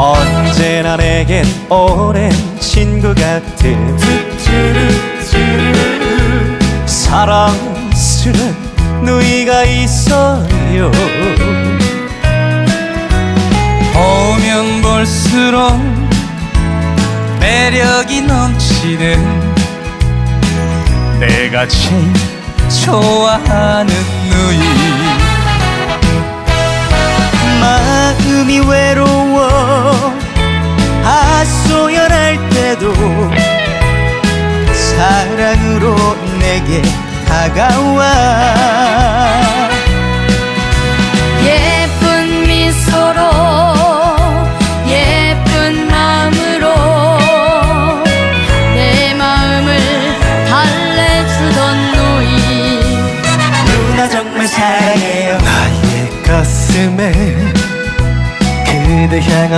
언제나 내겐 오랜 친구 같은 사랑스런 누이가 있어요. 보면 볼수록 매력이 넘치는 내가 제일 좋아하는 사랑으로 내게 다가와. 예쁜 미소로 예쁜 마음으로 내 마음을 달래주던 노이 누나 정말 사랑해요. 나의 가슴에 그대 향한